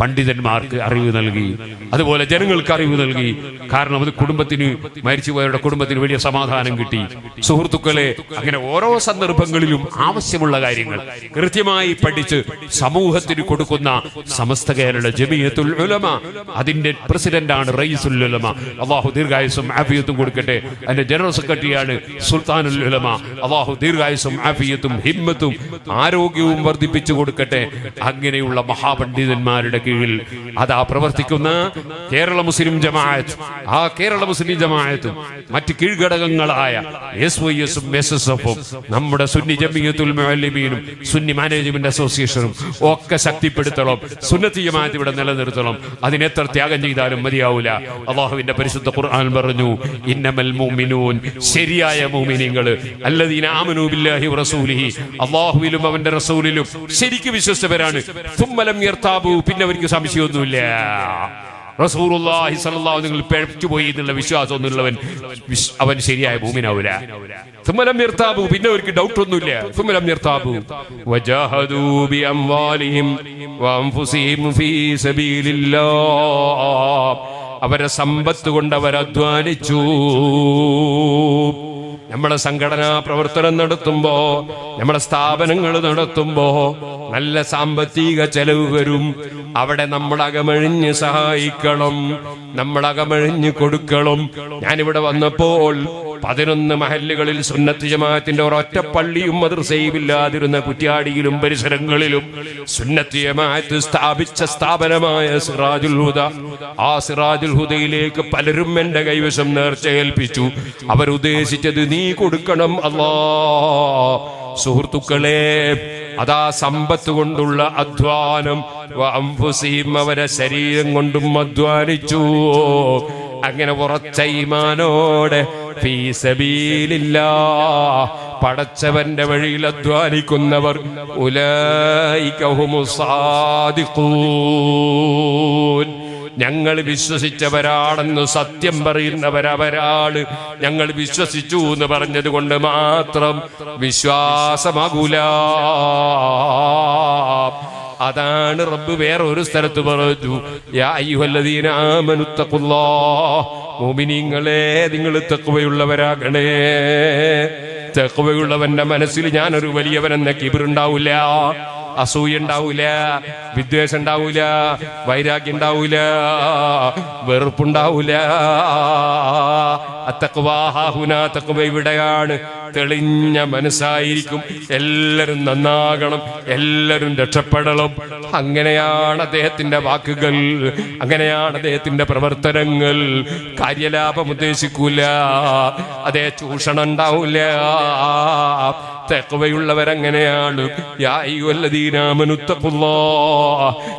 പണ്ഡിതന്മാർക്ക് അറിവ് നൽകി. അതുപോലെ ജനങ്ങൾക്ക് അറിവ് നൽകി. കാരണം അത് കുടുംബത്തിന് മരിച്ചുപോയവരുടെ കുടുംബത്തിന് വലിയ സമാധാനം കിട്ടി. സുഹൃത്തുക്കളെ അങ്ങനെ ഓരോ സന്ദർഭങ്ങളിലും ആവശ്യമുള്ള കാര്യങ്ങൾ കൃത്യമായി പഠിച്ച് സമൂഹത്തിന് കൊടുക്കുന്ന സമസ്ത കേരള ജമിയത്തുൽ ഉലമ. അതിന്റെ പ്രസിഡന്റാണ് റയീസുൽ ഉലമ. അള്ളാഹു ദീർഘായുസും കൊടുക്കട്ടെ. അതിന്റെ ജനറൽ സെക്രട്ടറിയാണ് സുൽത്താനുൽ അള്ളാഹു ദീർഘായുസും ആഫിയത്തും ഹിമ്മത്തും ആരോഗ്യവും വർദ്ധിപ്പിച്ചു കൊടുക്കട്ടെ. അങ്ങനെയുള്ള മഹാപണ്ഡിതന്മാരുടെ കീഴിൽ അതാ പ്രവർത്തിക്കുന്ന കേരള മുസ്ലിം ജമാഅത്ത്. ആ കേരള മുസ്ലിം ജമാഅത്തും മറ്റ് കീഴ്ഘടകങ്ങളായ എസ് വൈ എസും എസ് എസ് എഫും നമ്മുടെ സുന്നി ജമിയത്തുൽ മുഅല്ലിമീനും സുന്നി മാനേജ്മെന്റ് അസോസിയേഷനും ഒക്കെ ശക്തിപ്പെടുത്തണം. സുന്നത്തി ജമാഅത്ത് ഇവിടെ നിലനിർത്തണം. അതിനെത്ര ത്യാഗം ചെയ്താലും മതിയാവൂല. അള്ളാഹുവിന്റെ പരിശുദ്ധ ഖുർആൻ പറഞ്ഞു ഇന്നമൽ മുഅ്മിനൂൻ. ശരിയായ മുഅ്മിനീങ്ങൾ അല്ലദീന ആമനൂ ബില്ലാഹി വറസൂലിഹി. അല്ലാഹുവിലും അവന്റെ റസൂലിലും ശരിക്ക് വിശ്വസിച്ചവരാണ് തുമ്മലം യർത്താബു പിന്നെ അവർക്ക് സംശയമൊന്നുമില്ല. റസൂറുല്ലാഹി സ്വല്ലല്ലാഹു നിങ്ങൾ പിഴച്ചുപോയി എന്നുള്ള വിശ്വാസം ഒന്നുള്ളവൻ അവൻ ശരിയായ ഭൂമിനാവൂല തുമ്മലം നിർത്താബു പിന്നെ അവർക്ക് ഡൗട്ട് ഒന്നുമില്ല തുമ്മലം നിർത്താബു വജാഹദൂ ബി അംവാലിഹിം വഅൻഫുസിഹിം ഫീ സബീലില്ലാഹ്. അവരെ സമ്പത്ത് കൊണ്ട് അവർ അധ്വാനിച്ചു നമ്മളെ സംഘടനാ പ്രവർത്തനം നടത്തുമ്പോ നമ്മളെ സ്ഥാപനങ്ങൾ നടത്തുമ്പോ നല്ല സാമ്പത്തിക ചെലവ് വരും. അവിടെ നമ്മൾ അകമഴിഞ്ഞ് സഹായിക്കണം നമ്മൾ അകമഴിഞ്ഞ് കൊടുക്കണം. ഞാനിവിടെ വന്നപ്പോൾ പതിനൊന്ന് മഹല്ലുകളിൽ സുന്നത്ത് ജമാഅത്തിന്റെ ഒരൊറ്റ പള്ളിയും മദ്രസയും ഇല്ലാതിരുന്ന കുറ്റ്യാടിയിലും പരിസരങ്ങളിലും സുന്നത്ത് ജമാഅത്ത് സ്ഥാപിച്ച സ്ഥാപനമായ സിറാജുൽ ഹുദ. ആ സിറാജുൽ ഹുദയിലേക്ക് പലരും എന്റെ കൈവശം നേർച്ചയേൽപ്പിച്ചു. അവരുദ്ദേശിച്ചത് നീ കൊടുക്കണം അല്ലാ. സുഹൃത്തുക്കളെ അതാ സമ്പത്ത് കൊണ്ടുള്ള അധ്വാനം. വ അംഫുസിഹിം അവരെ ശരീരം കൊണ്ടും അധ്വാനിച്ചു. അങ്ങനെ ഉറച്ച ഈമാനോടെ ഫീ സബീലില്ലാ. പടച്ചവന്റെ വഴിയിൽ അധ്വാനിക്കുന്നവർ ഉലൈകഹുമു സാദിഖൂൻ ഞങ്ങൾ വിശ്വസിച്ചവരാണെന്ന് സത്യം പറയുന്നവരവരാണ് ഞങ്ങൾ വിശ്വസിച്ചു എന്ന് പറഞ്ഞത് കൊണ്ട് മാത്രം വിശ്വാസമാകൂല. അതാണ് റബ്ബ് വേറെ ഒരു സ്ഥലത്ത് പറഞ്ഞു മുഅ്മിനീങ്ങളെ നിങ്ങൾ തെക്കുവയുള്ളവരാകണേ തെക്കുവയുള്ളവന്റെ മനസ്സിൽ ഞാനൊരു വലിയവനെന്ന കിബിറുണ്ടാവില്ല അസൂയ ഉണ്ടാവൂല വിദ്വേഷം ഉണ്ടാവൂല വൈരാഗ്യം ഉണ്ടാവൂല വെറുപ്പുണ്ടാവൂല. അത്തക്വാഹുന തക്വ ഇവിടെയാണ്. തെളിഞ്ഞ മനസ്സായിരിക്കും എല്ലാരും നന്നാകണം എല്ലാവരും രക്ഷപ്പെടണം. അങ്ങനെയാണ് അദ്ദേഹത്തിന്റെ വാക്കുകൾ അങ്ങനെയാണ് അദ്ദേഹത്തിന്റെ പ്രവർത്തനങ്ങൾ. കാര്യലാഭം ഉദ്ദേശിക്കൂല അതേ ചൂഷണം ഉണ്ടാവൂല. തെക്കവയുള്ളവരങ്ങനെയാണ്.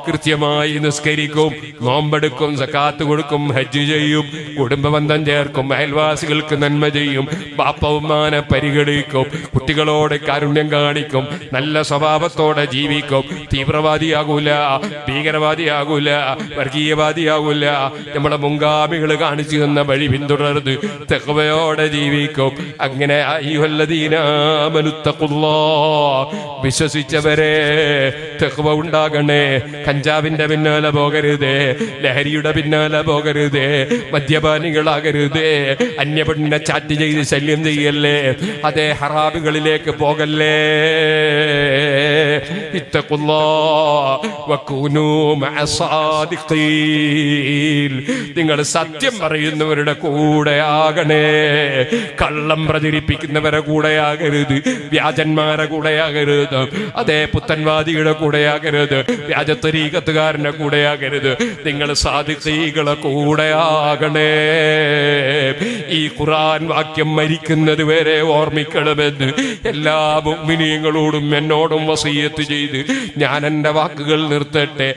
കൃത്യമായി നിസ്കരിക്കും നോമ്പെടുക്കും സക്കാത്ത് കൊടുക്കും ഹജ്ജ് ചെയ്യും കുടുംബബന്ധം ചേർക്കും അയൽവാസികൾക്ക് നന്മ ചെയ്യും ബാപ്പവുമാനെ പരിഗണിക്കും കുട്ടികളോട് കാരുണ്യം കാണിക്കും നല്ല സ്വഭാവത്തോടെ ജീവിക്കും തീവ്രവാദിയാകൂല ഭീകരവാദിയാകൂല വർഗീയവാദിയാകൂല നമ്മളെ മുൻഗാമികൾ കാണിച്ചു തന്ന വഴി പിന്തുടർന്ന് തെക്കവയോടെ ജീവിക്കും അങ്ങനെ അയ്യുഹല്ലദീനാമനു തഖുല്ലാഹ്. വിശ്വസിച്ചവരെ തെക്കുവ ഉണ്ടാകണേ. കഞ്ചാവിന്റെ പിന്നാലെ പോകരുതേ. ലഹരിയുടെ പിന്നാലെ പോകരുതേ. മദ്യപാനികളാകരുതേ. അന്യപെണ്ണിനെ ചാറ്റ് ചെയ്ത് ശല്യം ചെയ്യല്ലേ. അതേ ഹറാബുകളിലേക്ക് പോകല്ലേ. നിങ്ങൾ സത്യം പറയുന്നവരുടെ കൂടെ ആകണേ. കള്ളം പ്രചരിപ്പിക്കുന്നവരെ കൂടെയാകരുത് വ്യാജന്മാരെ കൂടെയാകരുത് അതേ പുത്തൻവാദിയുടെ കൂടെയാകരുത്. വ്യാജത്വരീകത്തുകാരന്റെ കൂടെയാകരുത്. നിങ്ങൾ സാധികളെ കൂടെയാകണേ ഈ ഖുറാൻ വാക്യം മരിക്കുന്നത് വരെ ഓർമ്മിക്കണമെന്ന് എല്ലാ മുഗ്മിനീങ്ങളോടും എന്നോടും വസീയത്ത് ചെയ്ത് ഞാൻ എന്റെ വാക്കുകൾ നിർത്തട്ടെ.